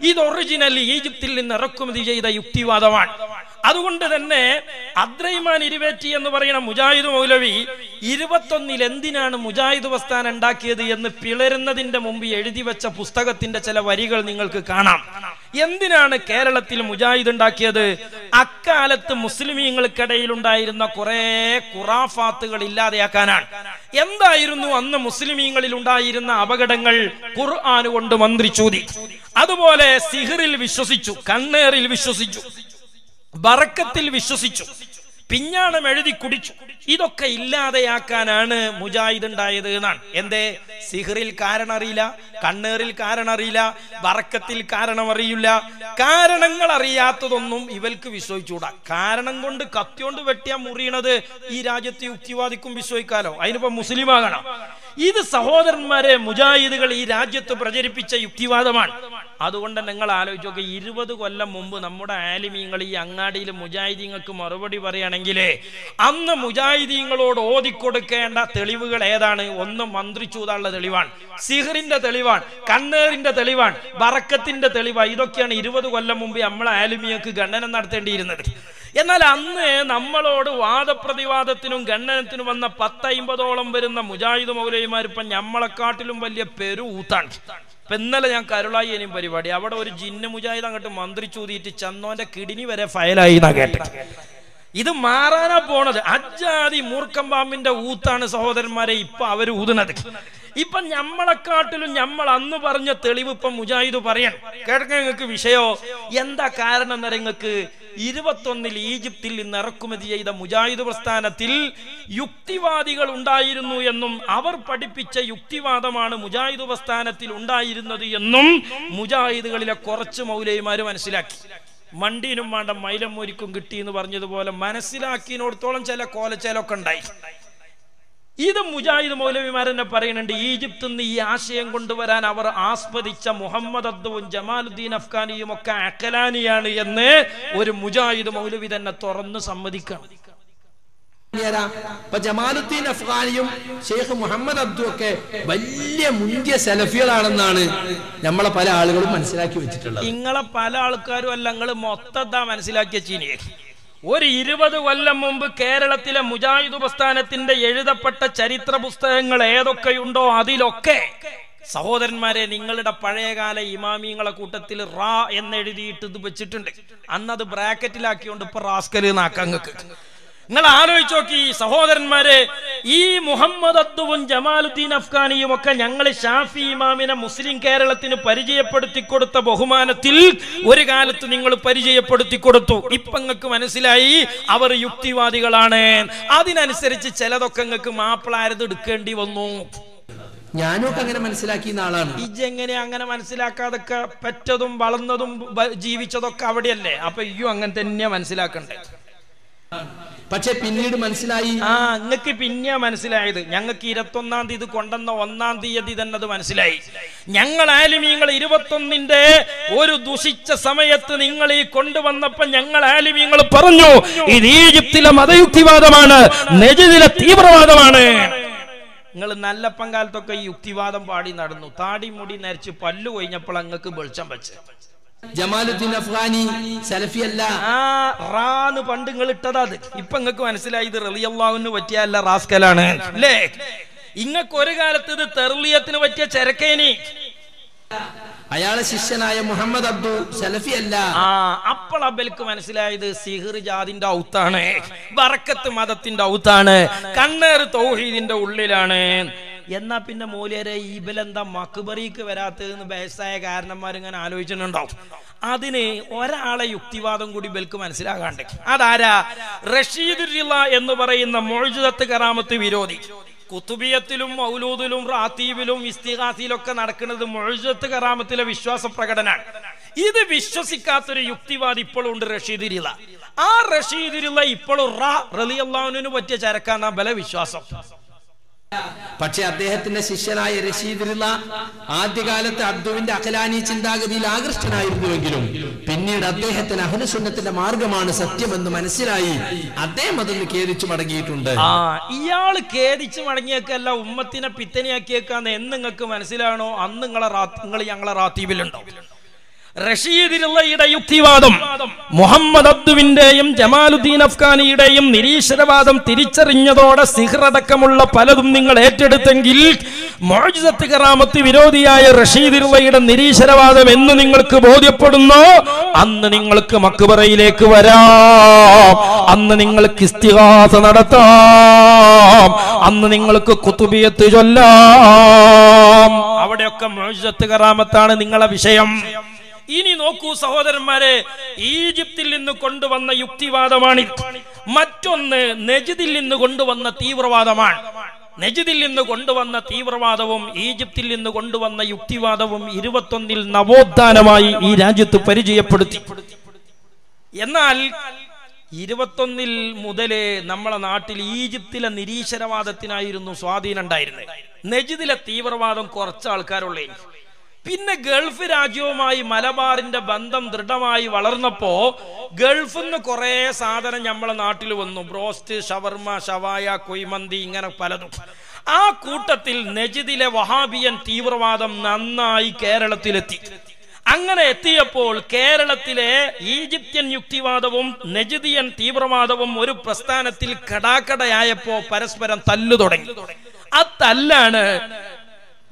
ഇത് ഒറിജിനലി ഈജിപ്തിൽ നിന്ന് ഇറക്കുമതി ചെയ്ത യുക്തിവാദമാണ്. അതുകൊണ്ട് തന്നെ അദ്രൈമാൻ ഇരുവേറ്റി എന്ന് പറയുന്ന മുജാഹിദ് മൗലവി ഇരുപത്തൊന്നിൽ എന്തിനാണ് മുജാഹിദ് പ്രസ്ഥാനം ഉണ്ടാക്കിയത് എന്ന് പിളരുന്നതിന്റെ മുമ്പ് എഴുതി വെച്ച പുസ്തകത്തിന്റെ ചില വരികൾ നിങ്ങൾക്ക് കാണാം. എന്തിനാണ് കേരളത്തിൽ മുജാഹിദ് ഉണ്ടാക്കിയത്? അക്കാലത്ത് മുസ്ലിമീങ്ങൾക്കിടയിൽ ഉണ്ടായിരുന്ന കുറെ കുറാഫാത്തുകൾ ഇല്ലാതെയാക്കാനാണ്. എന്തായിരുന്നു അന്ന് മുസ്ലിമീങ്ങളിൽ ഉണ്ടായിരുന്ന അപകടങ്ങൾ? ഖുർആൻ കൊണ്ട് മന്ത്രിച്ചൂതി അതുപോലെ സിഹറിൽ വിശ്വസിച്ചു കണ്ണേറിൽ വിശ്വസിച്ചു. ബറക്കത്തിൽ വിശ്വസിച്ചു. പിഞ്ഞാണം എഴുതി കുടിച്ചു. ഇതൊക്കെ ഇല്ലാതെയാക്കാനാണ് മുജാഹിദ് ഉണ്ടായത് എന്നാണ്. എന്തേ? സിഹറിൽ കാരണം അറിയില്ല കണ്ണേറിൽ കാരണം അറിയില്ല കാരണമറിയില്ല കാരണം അറിയില്ല. കാരണങ്ങൾ അറിയാത്തതൊന്നും ഇവൽക്ക് വിശ്വസിച്ചുകൂടാ. കാരണം കൊണ്ട് കത്തിയോണ്ട് വെട്ടിയാ മുറിയണത് ഈ രാജ്യത്തെ യുക്തിവാദിക്കും വിശ്വസിക്കാലോ? അതിനിപ്പോ മുസ്ലിം ആകണം ഇത് സഹോദരന്മാരെ മുജാഹിദുകൾ ഈ രാജ്യത്ത് പ്രചരിപ്പിച്ച യുക്തിവാദമാണ്. അതുകൊണ്ട് നിങ്ങൾ ആലോചിച്ച് നോക്കി ഇരുപത് കൊല്ലം മുമ്പ് നമ്മുടെ ആലിമീങ്ങൾ ഈ അങ്ങാടിയിൽ മുജാഹിദീങ്ങൾക്ക് മറുപടി പറയുകയാണെങ്കിൽ അന്ന് മുജാഹിദീങ്ങളോട് ഓതിക്കൊടുക്കേണ്ട തെളിവുകൾ ഏതാണ്? ഒന്ന് മന്ത്രിച്ചൂതാനുള്ള തെളിവാണ് സിഹറിന്റെ തെളിവാണ് കണ്ണേറിന്റെ തെളിവാണ് ബറക്കത്തിന്റെ തെളിവാണ്. ഇതൊക്കെയാണ് ഇരുപത് കൊല്ലം മുമ്പ് നമ്മളെ ആലിമിയക്ക് ഖണ്ഡനം നടത്തേണ്ടിയിരുന്നത്. എന്നാൽ അന്ന് നമ്മളോട് വാദപ്രതിവാദത്തിനും ഖണ്ഡനത്തിനും വന്ന പത്തൈമ്പതോളം വരുന്ന മുജാഹിദ് മൗലയിമാർ ഇപ്പൊ നമ്മളെക്കാട്ടിലും വലിയ പെരു ഊത്താണ് ഇപ്പൊ ഇന്നലെ ഞാൻ കരുളായി ഇനിയും പരിപാടി അവിടെ ഒരു ജിന്ന മുജാഹിദ് അങ്ങോട്ട് മന്ത്രി ചൂതിയിട്ട് ചന്നോന്റെ കിഡിനി വരെ ഫയലായി എന്നാ കേട്ടത് ഇത് മാറാനാ പോണത്. അജാതി മൂർഖം പാമ്പിന്റെ ഊത്താണ് സഹോദരന്മാരെ ഇപ്പൊ അവർ ഊതുന്നത്. ഇപ്പൊ നമ്മളെക്കാട്ടിലും നമ്മൾ അന്ന് പറഞ്ഞ തെളിവ് ഇപ്പൊ മുജാഹിദ് പറയണം. കേൾക്കാൻ നിങ്ങൾക്ക് വിഷയോ എന്താ കാരണം എന്നറിയ നിങ്ങൾക്ക്? ഇരുപത്തൊന്നിൽ ഈജിപ്തിൽ നിന്ന് ഇറക്കുമതി ചെയ്ത മുജാഹിദ് പ്രസ്ഥാനത്തിൽ യുക്തിവാദികൾ ഉണ്ടായിരുന്നു എന്നും അവർ പഠിപ്പിച്ച യുക്തിവാദമാണ് മുജാഹിദ് പ്രസ്ഥാനത്തിൽ ഉണ്ടായിരുന്നത് എന്നും മുജാഹിദുകളിലെ കുറച്ച് മൗലൈമാര് മനസ്സിലാക്കി. മണ്ടീനും വേണ്ട മൈലം മോരിക്കും കിട്ടി എന്ന് പറഞ്ഞതുപോലെ മനസ്സിലാക്കിയതിനോടത്തോളം ചില കോലച്ചേലൊക്കെ ഉണ്ടായി. ഇത് മുജാഹിദ് മൗലവിമാർ തന്നെ പറയുന്നുണ്ട് ഈജിപ്തിൽ നിന്ന് ഈ ആശയം കൊണ്ടുവരാൻ അവർ ആസ്വദിച്ച മുഹമ്മദ് അബ്ദുവും ജമാലുദ്ദീൻ അഫ്ഗാനിയും ഒക്കെ അക്കലാനിയാണ് എന്ന് ഒരു മുജാഹിദ് മൗലവി തന്നെ തുറന്ന് സമ്മതിക്കണം. ഇപ്പൊ ജമാലുദ്ദീൻ അഫ്ഗാനിയും ഷെയ്ഖ് മുഹമ്മദ് അബ്ദു ഒക്കെ വലിയ മുന്തിയ സെലഫികളാണെന്നാണ് നമ്മളെ പല ആളുകളും മനസ്സിലാക്കി വെച്ചിട്ടുള്ളത്. നിങ്ങളെ പല ആൾക്കാരും അല്ല നിങ്ങൾ മൊത്തത്താ മനസ്സിലാക്കിയ ചീനിയെ. ഒരു ഇരുപത് കൊല്ലം മുമ്പ് കേരളത്തിലെ മുജാഹിദ് പ്രസ്ഥാനത്തിന്റെ എഴുതപ്പെട്ട ചരിത്ര പുസ്തകങ്ങൾ ഏതൊക്കെയുണ്ടോ അതിലൊക്കെ സഹോദരന്മാരെ നിങ്ങളുടെ പഴയകാല ഇമാമിങ്ങളെ കൂട്ടത്തിൽ റാ എന്നെഴുതിയിട്ട് ഇത് വെച്ചിട്ടുണ്ട്. അന്നത് ബ്രാക്കറ്റിലാക്കിയോണ്ട് ഇപ്പൊ നാക്കങ്ങൾക്ക് നിങ്ങൾ ആലോചിച്ച് നോക്കി സഹോദരന്മാരെ ഈ മുഹമ്മദ് അത്തുവും ജമാലുദ്ദീൻ അഫ്ഗാനിയും ഒക്കെ ഞങ്ങൾ ഷാഫി ഇമാമിനെ മുസ്ലിം കേരളത്തിന് പരിചയപ്പെടുത്തി കൊടുത്ത ബഹുമാനത്തിൽ ഒരു കാലത്ത് നിങ്ങൾ പരിചയപ്പെടുത്തി കൊടുത്തു. ഇപ്പൊ നിങ്ങൾക്ക് മനസ്സിലായി അവർ യുക്തിവാദികളാണ്. അതിനനുസരിച്ച് ചിലതൊക്കെ നിങ്ങൾക്ക് മാപ്പിളാരത് എടുക്കേണ്ടി വന്നു. ഞാനൊക്കെ അങ്ങനെ മനസ്സിലാക്കിയ ആളാണ്. ഇജെങ്ങനെ അങ്ങനെ മനസ്സിലാക്കാതെ പറ്റതും വളർന്നതും ജീവിച്ചതൊക്കെ അവിടെയല്ലേ? അപ്പൊ ഇയ്യും അങ്ങനെ തന്നെയാ മനസ്സിലാക്കണ്ടേ. പക്ഷെ പിന്നീട് മനസ്സിലായി. ആ നിങ്ങൾക്ക് പിന്നെ മനസ്സിലായത്. ഞങ്ങൾക്ക് ഇരുപത്തൊന്നാം തീയതി കൊണ്ടുവന്ന ഒന്നാം തീയതി തന്നെ അത് മനസ്സിലായി. ഞങ്ങൾ ആലിമീങ്ങൾ ഇരുപത്തൊന്നിന്റെ ഒരു ദുഷിച്ച സമയത്ത് നിങ്ങൾ ഈ കൊണ്ടുവന്നപ്പോ ഞങ്ങൾ ആലിമീങ്ങൾ പറഞ്ഞു ഇത് ഈജിപ്തിലെ മതയുക്തിവാദമാണ് നെജിതിലെ തീവ്രവാദമാണ്. നിങ്ങൾ നല്ല പങ്കാലത്തൊക്കെ ഈ യുക്തിവാദം പാടി നടന്നു. താടി മുടി നരച്ച് പല്ലു കൊഴിഞ്ഞപ്പോൾ അങ്ങക്ക് വെളിച്ചം വെച്ച്. ജമാലുദ്ദീൻ അഫ്ഗാനി സലഫി അല്ല ആ റാന്ന് പണ്ട് നിങ്ങൾ ഇട്ടതാ അത്. ഇപ്പൊ നിങ്ങൾക്ക് മനസ്സിലായി ഇത് റളിയല്ലാഹുവിന് പറ്റിയല്ല റാസ്കലാണ്. അല്ലേ ഇങ്ങക്ക് ഒരു കാലത്ത് ഇത് തെർലിയത്തിന് പറ്റിയ ചെരക്കേനി. അയാളെ ശിഷ്യനായ മുഹമ്മദ് അബ്ദു സലഫി അല്ല ആ അപ്പോൾ അബൽക്ക് മനസ്സിലായത് സിഹിർ ജാതിന്റെ ഔത്താണ്. ബറക്കത്ത് മതത്തിന്റെ ഔത്താണ്. കണ്ണേർ തൗഹീദിന്റെ ഉള്ളിലാണ്. എന്നാ പിന്നെ മൂല്യരെ ഇബലെന്താ മക്ബറിക്ക് വരാത്തതെന്ന് ബേസായ കാരണന്മാരിങ്ങനെ ആലോചിച്ചിട്ടുണ്ടാവും. അതിന് ഒരാളെ യുക്തിവാദം കൂടി ബൽക്ക് മനസ്സിലാകാണ്ട്. അതാരാ? റഷീദ് എന്ന് പറയുന്ന മൊഴിജത്ത് കറാമത്ത് വിരോധി. കുത്തുബിയത്തിലും മൗലൂദിലും റാത്തീബിലും ഇസ്തിഹാസിയിലൊക്കെ നടക്കുന്നത് മൊഴിജത്ത് കറാമത്തിലെ വിശ്വാസ പ്രകടനാണ്. ഇത് വിശ്വസിക്കാത്തൊരു യുക്തിവാദി ഇപ്പോഴും ഉണ്ട് ആ റഷീദ് റിള ഇപ്പോഴും റാ റലിയല്ലാവിനു പറ്റിയ ചരക്കാന്ന ബല വിശ്വാസം പക്ഷെ അദ്ദേഹത്തിന്റെ ശിഷ്യനായ റിള ആദ്യകാലത്ത് അബ്ദുവിന്റെ അഖലാനി ചിന്താഗതിയിൽ ആകൃഷ്ടനായിരുന്നുവെങ്കിലും പിന്നീട് അദ്ദേഹത്തിന് അഹുലസുന്നത്തിന്റെ മാർഗമാണ് സത്യമെന്ന് മനസ്സിലായി. അദ്ദേഹം അതൊന്ന് ഖേദിച്ചു മടങ്ങിയിട്ടുണ്ട്. ആ ഇയാൾ ഖേദിച്ചു മടങ്ങിയേക്കല്ല ഉമ്മത്തിനെ പിത്തനെയാക്കിയേക്കാന്ന് എന്ന് നിങ്ങൾക്ക് മനസ്സിലാണോ? അന്ന് നിങ്ങളെ നിങ്ങൾ ഞങ്ങളെ റാത്തീബിലുണ്ടോ? റഷീദിലുള്ള യുക്തിവാദം മുഹമ്മദ് അബ്ദുവിന്റെയും ജമാലുദ്ദീൻ അഫ്ഗാനിയുടെയും നിരീശ്വരവാദം തിരിച്ചറിഞ്ഞതോടെ സിഹ്റടക്കമുള്ള പലതും നിങ്ങൾ ഏറ്റെടുത്തെങ്കിൽ മോജിസത്ത് കറാമത്ത് വിരോധിയായ റഷീദിലുള്ളയുടെ നിരീശ്വരവാദം എന്ന് നിങ്ങൾക്ക് ബോധ്യപ്പെടുന്നു? അന്ന് നിങ്ങൾക്ക് മക്ബറയിലേക്ക് വരാം. അന്ന് നിങ്ങൾക്ക് ഇസ്തിഹാസ നടത്താം. അന്ന് നിങ്ങൾക്ക് കുത്തുബിയത്ത് ചൊല്ലാം. അവിടെയൊക്കെ മോജിസത്ത് കറാമത്താണ് നിങ്ങളെ വിഷയം. നോക്കൂ സഹോദരന്മാരെ ഈജിപ്തിൽ നിന്ന് കൊണ്ടുവന്ന യുക്തിവാദമാണ് മറ്റൊന്ന് നെജിദിൽ നിന്ന് കൊണ്ടുവന്ന തീവ്രവാദമാണ്. നെജിദിൽ നിന്ന് കൊണ്ടുവന്ന തീവ്രവാദവും ഈജിപ്തിൽ നിന്ന് കൊണ്ടുവന്ന യുക്തിവാദവും ഇരുപത്തൊന്നിൽ നവോത്ഥാനമായി ഈ രാജ്യത്ത് പരിചയപ്പെടുത്തി. എന്നാൽ ഇരുപത്തൊന്നിൽ മുതലേ നമ്മളെ നാട്ടിൽ ഈജിപ്തിലെ നിരീശ്വരവാദത്തിനായിരുന്നു സ്വാധീനം ഉണ്ടായിരുന്നത്. നെജിദിലെ തീവ്രവാദം കുറച്ച് ആൾക്കാരുള്ളേ പിന്നെ ഗൾഫ് രാജ്യവുമായി മലബാറിന്റെ ബന്ധം ദൃഢമായി വളർന്നപ്പോ ഗൾഫിൽ നിന്ന് കുറെ സാധനം നമ്മളെ നാട്ടിൽ വന്നു. ബ്രോസ്റ്റ് ഷവർമ ഷവായ കൊയ്മന്തി ഇങ്ങനെ പലതും. ആ കൂട്ടത്തിൽ നജിദിലെ വഹാബിയൻ തീവ്രവാദം നന്നായി കേരളത്തിലെത്തി. അങ്ങനെ എത്തിയപ്പോൾ കേരളത്തിലെ ഈജിപ്ത്യൻ യുക്തിവാദവും നജിദിയൻ തീവ്രവാദവും ഒരു പ്രസ്ഥാനത്തിൽ കടാക്കടയായപ്പോ പരസ്പരം തല്ലു തുടങ്ങി ആ തല്ലാണ്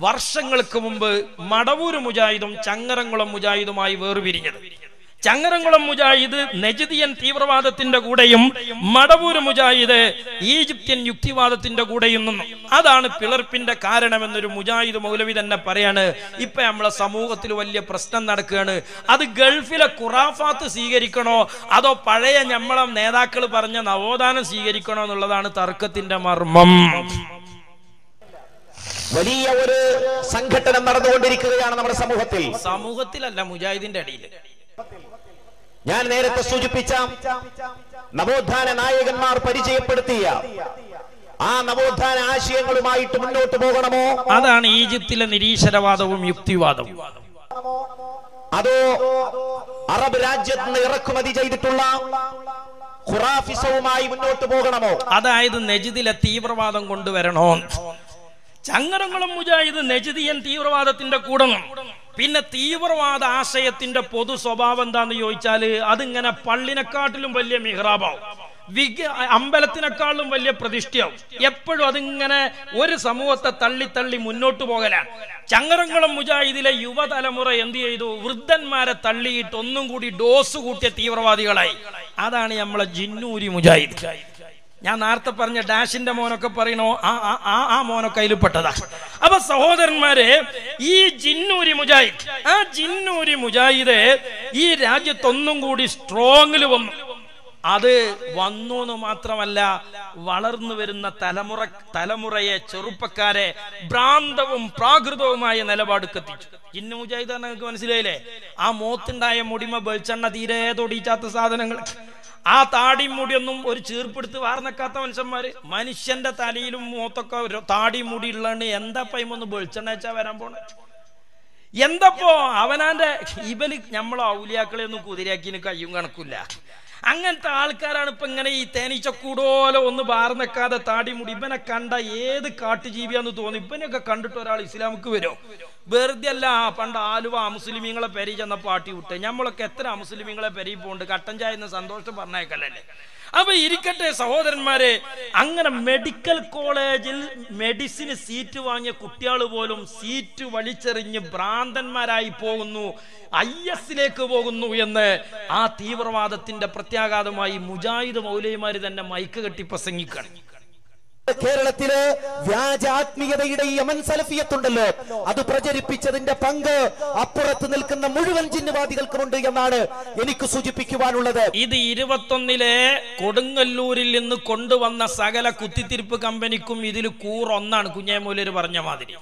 വർഷങ്ങൾക്ക് മുമ്പ് മടവൂര് മുജാഹിദും ചങ്ങരംകുളം മുജാഹിദുമായി വേർപിരിഞ്ഞത്. ചങ്ങരംകുളം മുജാഹിദ് നെജിദിയൻ തീവ്രവാദത്തിന്റെ കൂടെയും മടവൂര് മുജാഹിദ് ഈജിപ്ത്യൻ യുക്തിവാദത്തിന്റെ കൂടെയും നിന്നു. അതാണ് പിളർപ്പിന്റെ കാരണമെന്നൊരു മുജാഹിദ് മൗലവി തന്നെ പറയാണ്. ഇപ്പൊ നമ്മളെ സമൂഹത്തിൽ വലിയ പ്രശ്നം നടക്കുകയാണ് അത് ഗൾഫിലെ ഖുറാഫാത്ത് സ്വീകരിക്കണോ? അതോ പഴയ നമ്മളെ നേതാക്കൾ പറഞ്ഞ നവോത്ഥാനം സ്വീകരിക്കണോ എന്നുള്ളതാണ് തർക്കത്തിന്റെ മർമ്മം. വലിയ ഒരു സംഘടന നടന്നുകൊണ്ടിരിക്കുകയാണ് നമ്മുടെ സമൂഹത്തിൽ. സമൂഹത്തിലല്ല മുജാഹിദിന്റെ അടിയിൽ ഞാൻ നേരത്തെ സൂചിപ്പിച്ച നവോത്ഥാന നായകന്മാർ പരിചയപ്പെടുത്തിയ ആ നവോത്ഥാന ആശയങ്ങളുമായിട്ട് മുന്നോട്ട് പോകണമോ? അതാണ് ഈജിപ്തിലെ നിരീശ്വരവാദവും യുക്തിവാദവും. അതോ അറബ് രാജ്യത്ത് നിന്ന് ഇറക്കുമതി ചെയ്തിട്ടുള്ള ഖുറാഫിസവുമായി മുന്നോട്ട് പോകണമോ? അതായത് നജിദിലെ തീവ്രവാദം കൊണ്ടുവരണോ ചങ്ങരംകുളം മുജാഹിദ് നജദിയൻ തീവ്രവാദത്തിന്റെ കൂടെ പിന്നെ തീവ്രവാദ ആശയത്തിന്റെ പൊതു സ്വഭാവം എന്താന്ന് ചോദിച്ചാൽ അതിങ്ങനെ പള്ളിനെക്കാട്ടിലും വലിയ മിഹ്റാബാവും. വിക അമ്പലത്തിനേക്കാളും വലിയ പ്രതിഷ്ഠയാവും. എപ്പോഴും അതിങ്ങനെ ഒരു സമൂഹത്തെ തള്ളി തള്ളി മുന്നോട്ട് പോകല ചങ്ങരങ്ങളും മുജാഹിദിലെ യുവതലമുറ എന്ത് ചെയ്തു? വൃദ്ധന്മാരെ തള്ളിയിട്ട് ഒന്നും കൂടി ഡോസ് കൂട്ടിയ തീവ്രവാദികളായി. അതാണ് നമ്മളെ ജിന്നൂരി മുജാഹിദ്. ഞാൻ നേരത്തെ പറഞ്ഞ ഡാഷിന്റെ മോനൊക്കെ പറയണോ? ആ ആ- ആ മോനൊക്കെ അതിൽ പെട്ടതാ. അപ്പൊ സഹോദരന്മാരെ ഈ ജിന്നൂരി മുജാഹിദ് ആ ജിന്നൂരി മുജാഹിദ് ഈ രാജ്യത്തൊന്നും കൂടി സ്ട്രോങ്ങിൽ വന്നു. അത് വന്നു എന്ന് മാത്രമല്ല വളർന്നു വരുന്ന തലമുറ തലമുറയെ ചെറുപ്പക്കാരെ ഭ്രാന്തവും പ്രാകൃതവുമായ നിലപാടുക്കെത്തിച്ചു ജിന്നു മുജാഹിദ് നിങ്ങൾക്ക് മനസ്സിലായില്ലേ? ആ മോത്തുണ്ടായ മുടിമ വെളിച്ചെണ്ണ തീരെ തൊടിച്ചാത്ത സാധനങ്ങൾ ആ താടിയും മുടിയൊന്നും ഒരു ചീർപ്പെടുത്ത് വാർന്നക്കാത്ത മനുഷ്യന്മാര് മനുഷ്യന്റെ തലയിലും മൂത്തൊക്കെ ഒരു താടി മുടി ഉള്ളതാണ് എന്താപ്പ ഇമൊന്ന് വെളിച്ചെണ്ണ വരാൻ പോണ? എന്തപ്പോ അവനാന്റെ ഇവൽ നമ്മളെ ഔലിയാക്കളെ ഒന്നും കുതിരയാക്കിന് കയ്യും കണക്കില്ല. അങ്ങനത്തെ ആൾക്കാരാണ് ഇപ്പൊ ഇങ്ങനെ ഈ തേനീച്ചക്കൂടോലെ ഒന്ന് ബാർന്നക്കാതെ താടി മുടി. ഇവനെ കണ്ട ഏത് കാട്ടുജീവിയാന്ന് തോന്നി ഇവനെയൊക്കെ കണ്ടിട്ട് ഒരാൾ ഇസ്ലാമിക്ക് വരും. വെറുതെ അല്ല പണ്ട് ആലുവ മുസ്ലിമീങ്ങളെ പെരി ചെന്ന പാട്ടി വിട്ട്. നമ്മളൊക്കെ എത്ര മുസ്ലിമീങ്ങളെ പെരി പോണ്ട്. കട്ടൻ ചായ എന്ന് സന്തോഷം പറഞ്ഞേക്കല്ലേ? അപ്പൊ ഇരിക്കട്ടെ സഹോദരന്മാരെ. അങ്ങനെ മെഡിക്കൽ കോളേജിൽ മെഡിസിന് സീറ്റ് വാങ്ങിയ കുട്ടികൾ പോലും സീറ്റ് വലിച്ചെറിഞ്ഞ് ഭ്രാന്തന്മാരായി പോകുന്നു. ഐ എസിലേക്ക് പോകുന്നു എന്ന് ആ തീവ്രവാദത്തിന്റെ പ്രത്യാഘാതമായി മുജാഹിദ് മൗലൈമാര് തന്നെ മൈക്ക് കെട്ടി പ്രസംഗിക്കണം കേരളത്തിൽ വ്യാജ ആത്മീയതയുടെ ഈ അമൻ സലഫിയത്തുണ്ടല്ലോ. അത് പ്രചരിപ്പിച്ചതിന്റെ പങ്ക് അപ്പുറത്ത് നിൽക്കുന്ന മുഴുവൻ ജിന്നുവാദികൾക്കുമുണ്ട് എന്നാണ് എനിക്ക് സൂചിപ്പിക്കുവാനുള്ളത്. ഇത് ഇരുപത്തൊന്നിലെ കൊടുങ്ങല്ലൂരിൽ നിന്ന് കൊണ്ടുവന്ന സകല കുത്തിത്തിരിപ്പ് കമ്പനിക്കും ഇതിൽ കൂറൊന്നാണ്. കുഞ്ഞേമൂലര് പറഞ്ഞ മാതിരി.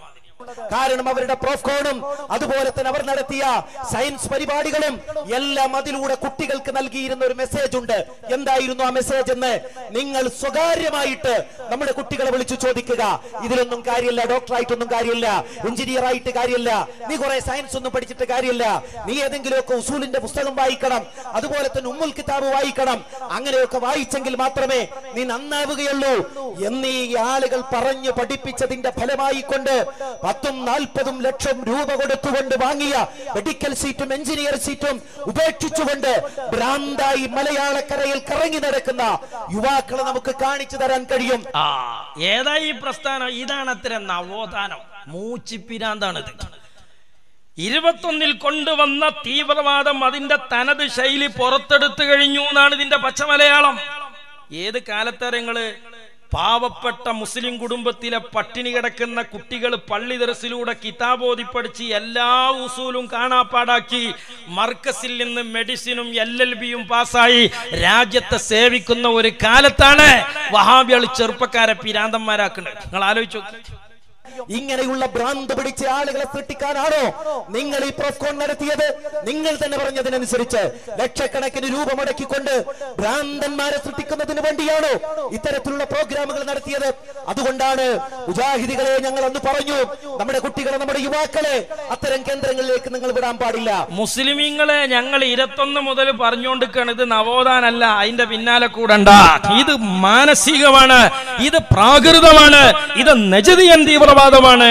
കാരണം അവരുടെ പ്രോഫ്കോണും അതുപോലെ തന്നെ അവർ നടത്തിയ സയൻസ് പരിപാടികളും എല്ലാം അതിലൂടെ കുട്ടികൾക്ക് നൽകിയിരുന്ന ഒരു മെസ്സേജ് ഉണ്ട്. എന്തായിരുന്നു ആ മെസ്സേജ് എന്ന്? നിങ്ങൾ സ്വകാര്യമായിട്ട് നമ്മുടെ കുട്ടികളെ വിളിച്ചു ചോദിക്കുക. ഇതിലൊന്നും കാര്യമില്ല ഡോക്ടറായിട്ടൊന്നും കാര്യമില്ല എഞ്ചിനീയർ ആയിട്ട് കാര്യമില്ല നീ കുറെ സയൻസ് ഒന്നും പഠിച്ചിട്ട് കാര്യമില്ല. നീ ഏതെങ്കിലുമൊക്കെ ഉസൂലിന്റെ പുസ്തകം വായിക്കണം അതുപോലെ തന്നെ ഉമ്മുൽ കിതാബ് വായിക്കണം അങ്ങനെയൊക്കെ വായിച്ചെങ്കിൽ മാത്രമേ നീ നന്നാവുകയുള്ളൂ. എന്നീ ആളുകൾ പറഞ്ഞു പഠിപ്പിച്ചതിന്റെ ഫലമായി കൊണ്ട് പത്തും നാൽപ്പതും ലക്ഷം രൂപ കൊടുത്തുകൊണ്ട് വാങ്ങിയ മെഡിക്കൽ സീറ്റും എഞ്ചിനീയർ സീറ്റും ഉപേക്ഷിച്ചുകൊണ്ട് ഭ്രാന്തായി മലയാളക്കരയിൽ കറങ്ങി നടക്കുന്ന യുവാക്കളെ നമുക്ക് കാണിച്ചു തരാൻ കഴിയും. ആ ഏതാ ഈ പ്രസ്ഥാനം? ഇതാണ് അത്തരം നവോത്ഥാനം. മൂച്ചിപ്പിരാന്താണിത് ഇരുപത്തൊന്നിൽ കൊണ്ടുവന്ന തീവ്രവാദം അതിന്റെ തനത് ശൈലി പുറത്തെടുത്തു കഴിഞ്ഞു എന്നാണ് ഇതിന്റെ പച്ചമലയാളം ഏത് കാലത്തരങ്ങൾ പാവപ്പെട്ട മുസ്ലിം കുടുംബത്തിലെ പട്ടിണി കിടക്കുന്ന കുട്ടികൾ പള്ളി ദർസിലൂടെ കിതാബോധി പഠിച്ച് എല്ലാ ഉസൂലും കാണാപ്പാടാക്കി. മർക്കസിൽ നിന്ന് മെഡിസിനും എൽ എൽ ബിയും പാസ്സായി. രാജ്യത്തെ സേവിക്കുന്ന ഒരു കാലത്താണ് വഹാബികൾ ചെറുപ്പക്കാരെ പിരാന്തന്മാരാക്കുന്നത്. നിങ്ങൾ ആലോചിച്ചു. ഇങ്ങനെയുള്ള ഭ്രാന്ത് പിടിച്ച ആളുകളെ സൃഷ്ടിക്കാനാണോ നിങ്ങൾ ഈ പ്രോഫ്കോൺ നടത്തിയത്? നിങ്ങൾ തന്നെ പറഞ്ഞതിനനുസരിച്ച് ലക്ഷക്കണക്കിന് രൂപ മുടക്കിക്കൊണ്ട് ഭ്രാന്തന്മാരെ സൃഷ്ടിക്കുന്നതിന് വേണ്ടിയാണോ ഇത്തരത്തിലുള്ള പ്രോഗ്രാമുകൾ നടത്തിയത്? അതുകൊണ്ടാണ് മുജാഹിദികളെ ഞങ്ങൾ അന്ന് പറഞ്ഞു നമ്മുടെ കുട്ടികളെ നമ്മുടെ യുവാക്കളെ അത്തരം കേന്ദ്രങ്ങളിലേക്ക് നിങ്ങൾ വിടാൻ പാടില്ല. മുസ്ലിമീങ്ങളെ ഞങ്ങൾ ഇരുപത്തൊന്ന് മുതൽ പറഞ്ഞുകൊണ്ടിരിക്കുകയാണ്. ഇത് നവോദാനല്ല അതിന്റെ പിന്നാലെ കൂടണ്ട. ഇത് മാനസികമാണ് ഇത് പ്രാകൃതമാണ് ഇത് നജതിയൻ തീവ്രവാദമാണ്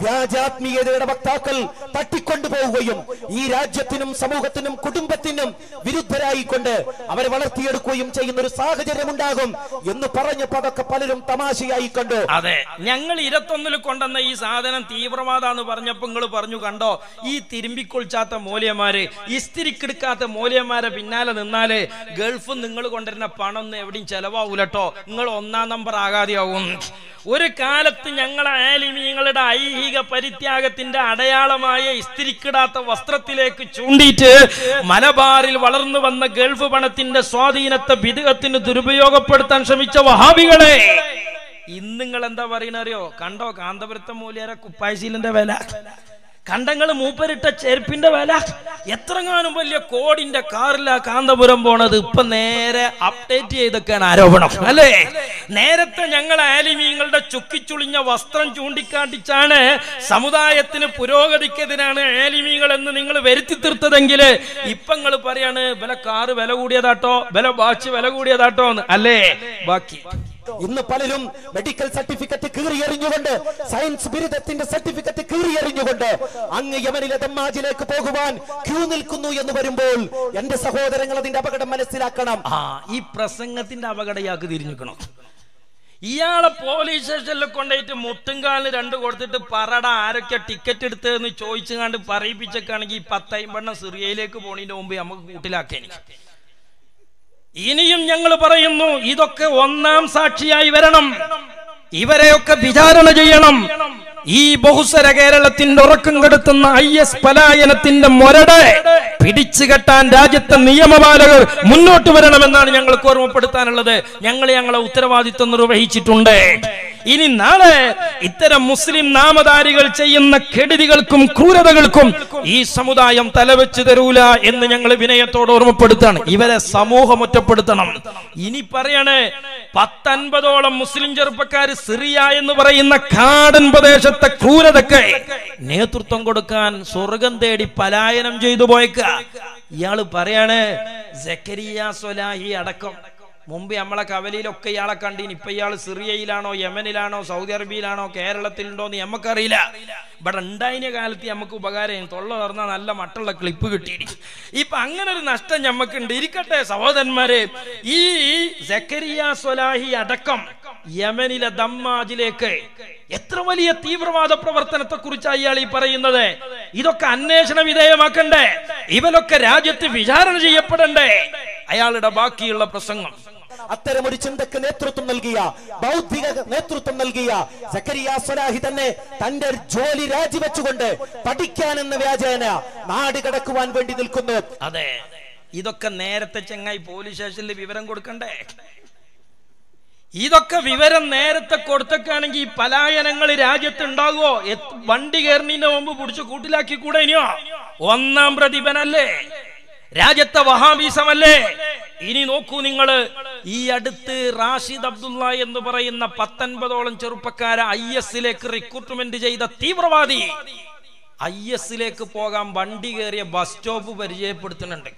വ്യാജാത്മീയതയുടെ വക്താക്കൾ തട്ടിക്കൊണ്ടുപോവുകയും ഈ രാജ്യത്തിനും സമൂഹത്തിനും കുടുംബത്തിനും വിരുദ്ധരായിക്കൊണ്ട് അവരെ വളർത്തിയെടുക്കുകയും ചെയ്യുന്ന ഒരു സാഹചര്യം ഉണ്ടാകും എന്ന് പറഞ്ഞു പതൊക്കെ പലരും തമാശയായി കണ്ടു അതെ ഞങ്ങൾ ഇരുപത്തൊന്നിൽ കൊണ്ടുവന്ന ഈ സാധനം തീവ്രവാദാന്ന് പറഞ്ഞപ്പോ നിങ്ങൾ പറഞ്ഞു കണ്ടോ ഈ തിരുമ്പിക്കൊളിച്ചാത്ത മൂല്യമാര് ഇസ്തിരിക്കെടുക്കാത്ത മൂല്യന്മാരെ പിന്നാലെ നിന്നാൽ ഗൾഫ് നിങ്ങൾ കൊണ്ടുവരുന്ന പണം ഒന്നും എവിടെയും ചെലവാവൂലട്ടോ. നിങ്ങൾ ഒന്നാം നമ്പർ ആകാതെയാവും ഒരു കാലത്ത് ഞങ്ങളെ ആലിമീങ്ങളുടെ ഐഹിക പരിത്യാഗത്തിന്റെ അടയാളമായ ഇസ്തിരിക്കിടാത്ത വസ്ത്രത്തിലേക്ക് ചൂണ്ടിയിട്ട് മലബാറിൽ വളർന്നു വന്ന ഗൾഫ് പണത്തിന്റെ സ്വാധീനത്തെ വിദഗത്തിന് ദുരുപയോഗപ്പെടുത്താൻ ശ്രമിച്ച വഹാബികളെ. ഇന്ന് നിങ്ങൾ എന്താ പറയുന്നറിയോ കണ്ടോ കാന്തപുരത്തെ മൂല്യര കുപ്പായശീലിന്റെ വില? കണ്ടങ്ങൾ മൂപ്പരിട്ട ചെരുപ്പിന്റെ വില? എത്രങ്ങാനും വലിയ കോടിന്റെ കാറിലാ കാന്തപുരം പോണത്. ഇപ്പൊ നേരെ അപ്ഡേറ്റ് ചെയ്തൊക്കെയാണ് ആരോപണം അല്ലേ? നേരത്തെ ഞങ്ങൾ ആലിമീങ്ങളുടെ ചുക്കിച്ചുളിഞ്ഞ വസ്ത്രം ചൂണ്ടിക്കാട്ടിച്ചാണ് സമുദായത്തിന് പുരോഗതിക്കെതിരാണ് ആലിമീങ്ങൾ എന്ന് നിങ്ങൾ വരുത്തി തീർത്തതെങ്കിൽ ഇപ്പൊ നിങ്ങൾ പറയാണ് വില കാറ് വില കൂടിയതാട്ടോ വില വാച്ച് വില കൂടിയതാട്ടോ എന്ന്. അല്ലേ? ബാക്കി. ഇന്ന് പലരും മെഡിക്കൽ സർട്ടിഫിക്കറ്റ് കീറി എറിഞ്ഞുകൊണ്ട് സയൻസ് ബിരുദത്തിന്റെ സർട്ടിഫിക്കറ്റ് കീറിയെറിഞ്ഞുകൊണ്ട് അങ്ങ് യമനിലെ ദമ്മാജിലേക്ക് പോകുവാൻ ക്യൂ നിൽക്കുന്നു എന്ന് വരുമ്പോൾ എന്റെ സഹോദരങ്ങൾ അതിന്റെ അപകടം മനസ്സിലാക്കണം. ആ ഈ പ്രസംഗത്തിന്റെ അപകടം ഇയാൾക്ക് ഇയാളെ പോലീസ് സ്റ്റേഷനിൽ കൊണ്ടുപോയിട്ട് മുട്ടുംകാലിന് രണ്ട് കൊടുത്തിട്ട് പറട ആരൊക്കെ ടിക്കറ്റ് എടുത്തതെന്ന് ചോദിച്ചു കണ്ട് പറയിപ്പിച്ചൊക്കെയാണെങ്കിൽ ഈ പത്തൈമ്പെണ്ണം സിറിയയിലേക്ക് പോണതിന്റെ മുമ്പ് നമുക്ക് കൂട്ടിലാക്കേനി ഇനിയും ഞങ്ങൾ പറയുന്നു ഇതൊക്കെ ഒന്നാം സാക്ഷിയായി വരണം. ഇവരെയൊക്കെ വിചാരണ ചെയ്യണം. ഈ ബഹുസര കേരളത്തിന്റെ ഉറക്കം കെടുത്തുന്ന ഐ എസ് പലായനത്തിന്റെ മൊരട് പിടിച്ചു കെട്ടാൻ രാജ്യത്തെ നിയമപാലകർ മുന്നോട്ട് വരണമെന്നാണ് ഞങ്ങൾക്ക് ഓർമ്മപ്പെടുത്താനുള്ളത്. ഞങ്ങൾ ഞങ്ങളെ ഉത്തരവാദിത്വം നിർവഹിച്ചിട്ടുണ്ട്. ഇനി നാളെ ഇത്തരം മുസ്ലിം നാമധാരികൾ ചെയ്യുന്ന കെടുതികൾക്കും ക്രൂരതകൾക്കും ഈ സമുദായം തലവെച്ച് തരൂല എന്ന് ഞങ്ങൾ വിനയത്തോട് ഓർമ്മപ്പെടുത്താണ്. ഇവരെ സമൂഹം ഒറ്റപ്പെടുത്തണം. ഇനി പറയണേ പത്തൻപതോളം മുസ്ലിം ചെറുപ്പക്കാർ സിറിയ എന്ന് പറയുന്ന കാടൻ പ്രദേശത്തെ ക്രൂരതക്ക് നേതൃത്വം കൊടുക്കാൻ സ്വർഗം തേടി പലായനം ചെയ്തു പോയേക്ക. ഇയാൾ പറയാണ് സക്കരിയ സൊലാഹി അടക്കം മുമ്പ് നമ്മളെ കവലയിലൊക്കെ ഇയാളെ കണ്ടീന്. ഇപ്പൊ ഇയാൾ സിറിയയിലാണോ യമനിലാണോ സൗദി അറേബ്യയിലാണോ കേരളത്തിലുണ്ടോ എന്ന് നമുക്കറിയില്ല ഇവിടെ ഉണ്ടായിന കാലത്ത് നമുക്ക് ഉപകാരം തൊള്ള തുറന്ന നല്ല മട്ടുള്ള ക്ലിപ്പ് കിട്ടിയിരി ഇപ്പൊ അങ്ങനെ ഒരു നഷ്ടം ഞമ്മക്കുണ്ട്. ഇരിക്കട്ടെ സഹോദരന്മാരെ. ഈ സക്കരിയ സൊലാഹി അടക്കം യമനിലെ ദമ്മാജിലേക്ക് എത്ര വലിയ തീവ്രവാദ പ്രവർത്തനത്തെ കുറിച്ചാണ് ഇയാൾ ഈ പറയുന്നത്? ഇതൊക്കെ അന്വേഷണ വിധേയമാക്കണ്ടേ? ഇവനൊക്കെ രാജ്യത്ത് വിചാരണ ചെയ്യപ്പെടണ്ടേ? അയാളുടെ ബാക്കിയുള്ള പ്രസംഗം. അത്തരം ഒരു ചിന്തക്ക് നേതൃത്വം നൽകിയ ബൗദ്ധിക നേതൃത്വം നൽകിയ സക്കരിയ സ്വലാഹി തന്നെ തന്റെ ജോലി രാജിവെച്ചുകൊണ്ട് പഠിക്കാനെന്ന വ്യാജേന നാട് കടക്കുവാൻ വേണ്ടി നിൽക്കുന്നു. അതെ. ഇതൊക്കെ നേരത്തെ ചെങ്ങായി പോലീസ് സ്റ്റേഷനിൽ വിവരം കൊടുക്കണ്ടേ? ഇതൊക്കെ വിവരം നേരത്തെ കൊടുത്തൊക്കെയാണെങ്കിൽ ഈ പലായനങ്ങൾ രാജ്യത്ത് ഉണ്ടാകുമോ വണ്ടി കയറിന് മുമ്പ് പിടിച്ച് കൂട്ടിലാക്കി കൂടെ ഇനിയോ? ഒന്നാം പ്രതിഭനല്ലേ രാജ്യത്തെ വഹാബീസമല്ലേ? ഇനി നോക്കൂ നിങ്ങൾ ഈ അടുത്ത് റാഷിദ് അബ്ദുള്ള എന്ന് പറയുന്ന പത്തൊൻപതോളം ചെറുപ്പക്കാരെ ഐ എസിലേക്ക് റിക്രൂട്ട്മെന്റ് ചെയ്ത തീവ്രവാദി ഐ എസിലേക്ക് പോകാൻ വണ്ടി കയറിയ ബസ് സ്റ്റോപ്പ് പരിചയപ്പെടുത്തുന്നുണ്ട്.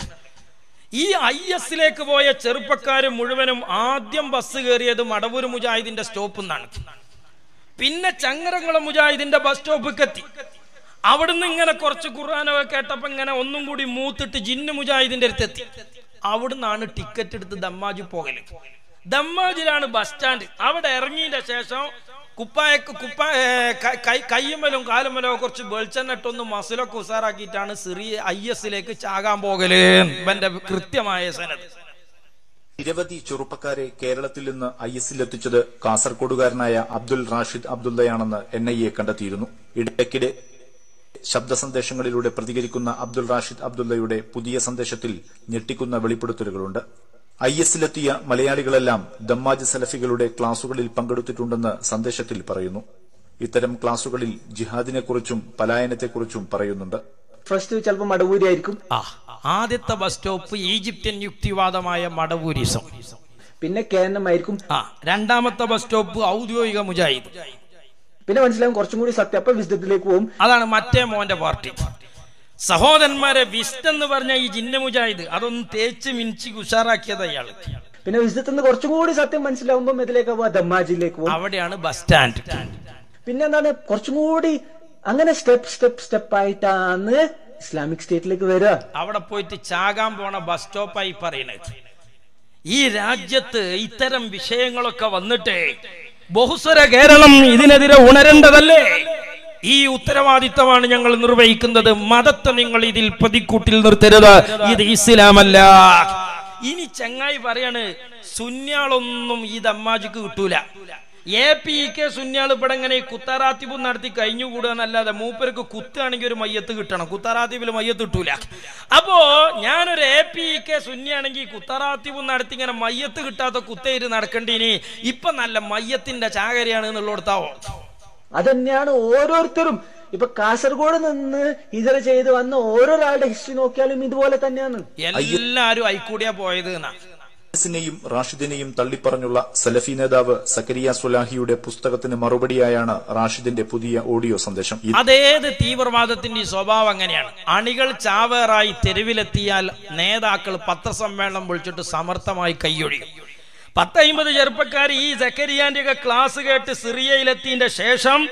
ഈ ഐ എസിലേക്ക് പോയ ചെറുപ്പക്കാർ മുഴുവനും ആദ്യം ബസ് കയറിയത് മടവൂർ മുജാഹിദിന്റെ സ്റ്റോപ്പ് നിന്നാണ് പിന്നെ ചങ്ങരംകുളം മുജാഹിദിന്റെ ബസ് സ്റ്റോപ്പിൽ എത്തി അവിടുന്ന് ഇങ്ങനെ കുറച്ച് ഖുർആാനൊക്കെ കേട്ടപ്പോ ഇങ്ങനെ ഒന്നും കൂടി മൂത്തിട്ട് ജിന്നു മുജാഹിദിന്റെ അടുത്തെത്തി. അവിടുന്നാണ് ടിക്കറ്റ് എടുത്ത് ദമ്മാജി പോകൽ. ദമ്മാജിലാണ് ബസ് സ്റ്റാൻഡ് അവിടെ ഇറങ്ങിയതിന്റെ ശേഷം കുപ്പായക്ക് കുപ്പ ക- കയ്യുമലും കാലുമലോ കുറച്ച് വെളിച്ചെണ്ണ ഇട്ടൊന്ന് മസിലൊക്കെ ഉസാറാക്കിയിട്ടാണ് സിറി ഐ എസിലേക്ക് ചാകാൻ പോകൽ. ഇവന്റെ കൃത്യമായ സനത്. നിരവധി ചെറുപ്പക്കാരെ കേരളത്തിൽ നിന്ന് ഐ എസിലെത്തിച്ചത് കാസർകോടുകാരനായ അബ്ദുൽ റാഷിദ് അബ്ദുള്ളയാണെന്ന് എൻ ഐ എ കണ്ടെത്തിയിരുന്നു. ഇടയ്ക്കിടെ ശബ്ദ സന്ദേശങ്ങളിലൂടെ പ്രതികരിക്കുന്ന അബ്ദുൾ റാഷിദ് അബ്ദുള്ളയുടെ പുതിയ സന്ദേശത്തിൽ ഞെട്ടിക്കുന്ന വെളിപ്പെടുത്തലുകളുണ്ട്. ഐ എസിലെത്തിയ മലയാളികളെല്ലാം ദമ്മാജ് സലഫികളുടെ ക്ലാസുകളിൽ പങ്കെടുത്തിട്ടുണ്ടെന്ന് സന്ദേശത്തിൽ പറയുന്നു. ഇത്തരം ക്ലാസുകളിൽ ജിഹാദിനെക്കുറിച്ചും പലായനത്തെക്കുറിച്ചും പറയുന്നുണ്ട്. ഫസ്റ്റ് ചിലപ്പോൾ മടവൂരി ആയിരിക്കും. ആ ആദ്യത്തെ ബസ് സ്റ്റോപ്പ് ഈജിപ്ഷ്യൻ യുക്തിവാദമായ മടവൂരിസം. പിന്നെ കേരളമായിരിക്കും രണ്ടാമത്തെ ബസ് സ്റ്റോപ്പ് ഔദ്യോഗിക മുജാഹിദ്. പിന്നെ മനസ്സിലാവും കുറച്ചും കൂടി സത്യം. അപ്പൊ വിശുദ്ധത്തിലേക്ക് പോകും അതാണ് മറ്റേ മോന്റെ പാർട്ടി. സഹോദരന്മാരെ വിസ്റ്റ് എന്ന് പറഞ്ഞ ഈ ജിന്ന മുജാഹിദ് അതൊന്ന് തേച്ച് മിനിച്ച് ഉഷാറാക്കിയത് അയാൾ പിന്നെ വിശുദ്ധത്തിന് കുറച്ചും കൂടി സത്യം മനസ്സിലാവുമ്പോൾ ഇതിലേക്ക് പോവാ. ദമ്മാജിലേക്ക് പോകും അവിടെയാണ് ബസ് സ്റ്റാൻഡ് പിന്നെ എന്താണ്? കുറച്ചും കൂടി അങ്ങനെ സ്റ്റെപ്പ് സ്റ്റെപ്പ് സ്റ്റെപ്പ് ആയിട്ടാണ് ഇസ്ലാമിക് സ്റ്റേറ്റിലേക്ക് വരിക. അവിടെ പോയിട്ട് ചാകാൻ പോണ ബസ് സ്റ്റോപ്പായി പറയണത്. ഈ രാജ്യത്ത് ഇത്തരം വിഷയങ്ങളൊക്കെ വന്നിട്ട് ബഹുസ്വര കേരളം ഇതിനെതിരെ ഉണരേണ്ടതല്ലേ? ഈ ഉത്തരവാദിത്തമാണ് ഞങ്ങൾ നിർവഹിക്കുന്നത്. മതത്തെ നിങ്ങൾ ഇതിൽ പ്രതിക്കൂട്ടിൽ നിർത്തരുത്. ഇത് ഇസ്ലാമല്ല. ഇനി ചങ്ങായി പറയാണ് സുന്യാളൊന്നും ഈ ദമ്മാജിക്ക് കിട്ടൂല. എ പി കെ സുന്യാൾ ഇവിടെ ഇങ്ങനെ ഈ കുത്താറാത്തിബും നടത്തി കഴിഞ്ഞുകൂടുക എന്നല്ലാതെ മൂപ്പർക്ക് കുത്താണെങ്കിൽ ഒരു മയ്യത്ത് കിട്ടണം. കുത്താറാത്തിബിൽ മയ്യത്ത് കിട്ടൂല. അപ്പോ ഞാനൊരു എ പി കെ സുന്യാണെങ്കിൽ കുത്താറാത്തിബും നടത്തി ഇങ്ങനെ മയ്യത്ത് കിട്ടാത്ത കുത്തേര് നടക്കണ്ടിനി. ഇപ്പൊ നല്ല മയ്യത്തിന്റെ ചാകരയാണ് എന്നുള്ളടത്താവോ അതന്നെയാണ് ഓരോരുത്തരും. ഇപ്പൊ കാസർഗോഡ് നിന്ന് ഇതര ചെയ്ത് വന്ന ഓരോരാളുടെ ഹിസ്റ്ററി നോക്കിയാലും ഇതുപോലെ തന്നെയാണ്. എല്ലാരും ഐക്കൂടിയാ പോയത് എന്നാ. നെയും റാഷിദിനെയും തള്ളിപ്പറഞ്ഞുള്ള സലഫി നേതാവ് സക്കരിയ സുലാഹിയുടെ പുസ്തകത്തിന് മറുപടിയായാണ് റാഷിദിന്റെ പുതിയ ഓഡിയോ സന്ദേശം. അതേത് തീവ്രവാദത്തിന്റെ സ്വഭാവം അങ്ങനെയാണ്. അണികൾ ചാവേറായി തെരുവിലെത്തിയാൽ നേതാക്കൾ പത്രസമ്മേളനം വിളിച്ചിട്ട് സമർത്ഥമായി കൈയൊഴിയും. പത്തൈമ്പത് ചെറുപ്പക്കാർ ഈ സക്കരിയാന്റെ ക്ലാസ് കേട്ട് സിറിയയിലെത്തിയതിന്റെ ശേഷം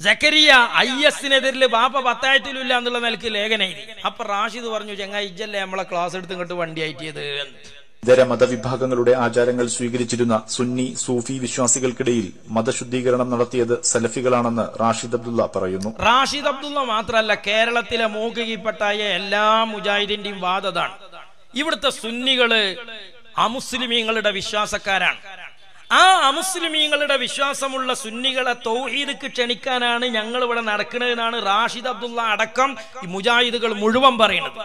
ജക്കരിയ ഐ എസിനെതിരിൽ ബാപ്പ പത്തായത്തിലില്ല എന്നുള്ള നിലയ്ക്ക് ലേഖന അപ്പൊ റാഷിദ് പറഞ്ഞു ചങ്ങായി ഇജ്ജല്ലേ നമ്മളെ ക്ലാസ് എടുത്തും ഇങ്ങോട്ട് വണ്ടി എന്ന്. ഇതര മതവിഭാഗങ്ങളുടെ ആചാരങ്ങൾ സ്വീകരിച്ചിരുന്ന സുന്നി സൂഫി വിശ്വാസികൾക്കിടയിൽ മതശുദ്ധീകരണം നടത്തിയത് സലഫികളാണെന്ന് റാഷിദ് അബ്ദുള്ള പറയുന്നു. റാഷിദ് അബ്ദുള്ള മാത്രമല്ല കേരളത്തിലെ മോഹിപ്പെട്ടായ എല്ലാ മുജാഹിദിന്റെയും വാദതാണ് ഇവിടുത്തെ സുന്നികൾ അമുസ്ലിമീങ്ങളുടെ വിശ്വാസക്കാരാണ്. ആ അമുസ്ലിമീങ്ങളുടെ വിശ്വാസമുള്ള സുന്നികളെ തൗഹീദക്ക് ക്ഷണിക്കാനാണ് ഞങ്ങൾ ഇവിടെ നടക്കുന്നതെന്നാണ് റാഷിദ് അബ്ദുള്ള അടക്കം ഈ മുജാഹിദുകൾ മുഴുവൻ പറയുന്നത്.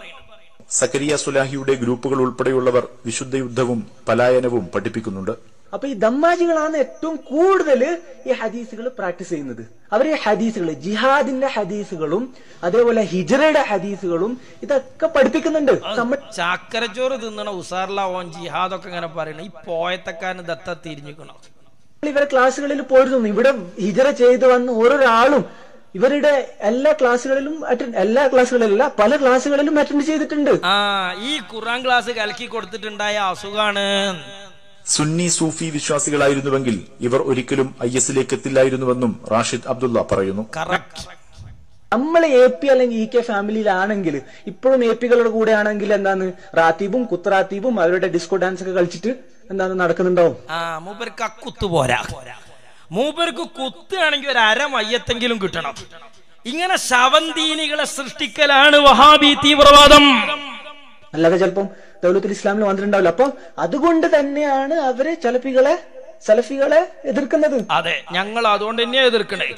സക്കരിയ സുലാഹിയുടെ ഗ്രൂപ്പുകൾ ഉൾപ്പെടെയുള്ളവർ വിശുദ്ധ യുദ്ധവും പലായനവും പഠിപ്പിക്കുന്നുണ്ട്. അപ്പൊ ഈ ദമ്മാജികളാണ് ഏറ്റവും കൂടുതൽ ഈ ഹദീസുകൾ പ്രാക്ടീസ് ചെയ്യുന്നത്. അവർ ഈ ഹദീസുകൾ ജിഹാദിന്റെ ഹദീസുകളും അതേപോലെ ഹിജറയുടെ ഹദീസുകളും ഇതൊക്കെ പഠിപ്പിക്കുന്നുണ്ട്. നമ്മൾ ചാക്കരച്ചോറ് തിന്നണ ഉസാർല ഓൻ ജിഹാദൊക്കെ ഇങ്ങനെ പറയണ ഈ പോയത്തക്കാരന് ദത്ത തിരിഞ്ഞിക്കണം ഇവരെ ക്ലാസ്സുകളിൽ പോയിരുന്നു. ഇവിടെ ഹിജറ ചെയ്ത് വന്ന ഓരോരാളും ഇവരുടെ എല്ലാ ക്ലാസ്സുകളിലും അറ്റൻഡ് എല്ലാ ക്ലാസ്സുകളിലല്ല പല ക്ലാസ്സുകളിലും അറ്റൻഡ് ചെയ്തിട്ടുണ്ട്. ആ ഈ ഖുറാൻ ക്ലാസ് കലക്കി കൊടുത്തിട്ടുണ്ടായ അസുഖാണ്. സുന്നി സൂഫി വിശ്വാസികളായിരുന്നുവെങ്കിൽ ഇവർ ഒരിക്കലും ഐ എസിലേക്ക് എത്തില്ലായിരുന്നുവെന്നും റാഷിദ് അബ്ദുള്ള പറയുന്നു. നമ്മൾ എ പി അല്ലെങ്കിൽ ഇ കെ ഫാമിലിയിലാണെങ്കിൽ ഇപ്പോഴും എ പികളുടെ കൂടെ ആണെങ്കിൽ എന്താണ്? റാത്തീബും കുത്തറാത്തീബും അവരുടെ ഡിസ്കോ ഡാൻസ് ഒക്കെ കളിച്ചിട്ട് എന്താണ് നടക്കുന്നുണ്ടാവും? മൂപ്പർക്ക് പോരാ. മൂപ്പർക്ക് കുത്തുകയാണെങ്കിൽ ഒരു അര മയ്യത്തെങ്കിലും കിട്ടണം. ഇങ്ങനെ ശവന്തീനികളെ സൃഷ്ടിക്കലാണ് വഹാബി തീവ്രവാദം. അല്ലാതെ ചിലപ്പം ദൗലത്തുൽ ഇസ്ലാമിൽ വന്നിട്ടുണ്ടാവില്ല. അപ്പൊ അതുകൊണ്ട് തന്നെയാണ് അവർ ചലപ്പികളെ സലഫികളെ എതിർക്കുന്നത്. അതെ ഞങ്ങൾ അതുകൊണ്ട് തന്നെയാണ് എതിർക്കണേ.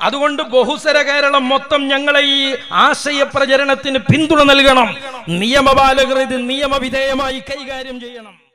അതുകൊണ്ട് ബഹുസര കേരളം മൊത്തം ഞങ്ങളെ ഈ ആശയ പ്രചരണത്തിന് പിന്തുണ നൽകണം. നിയമപാലകർ ഇത് നിയമവിധേയമായി കൈകാര്യം ചെയ്യണം.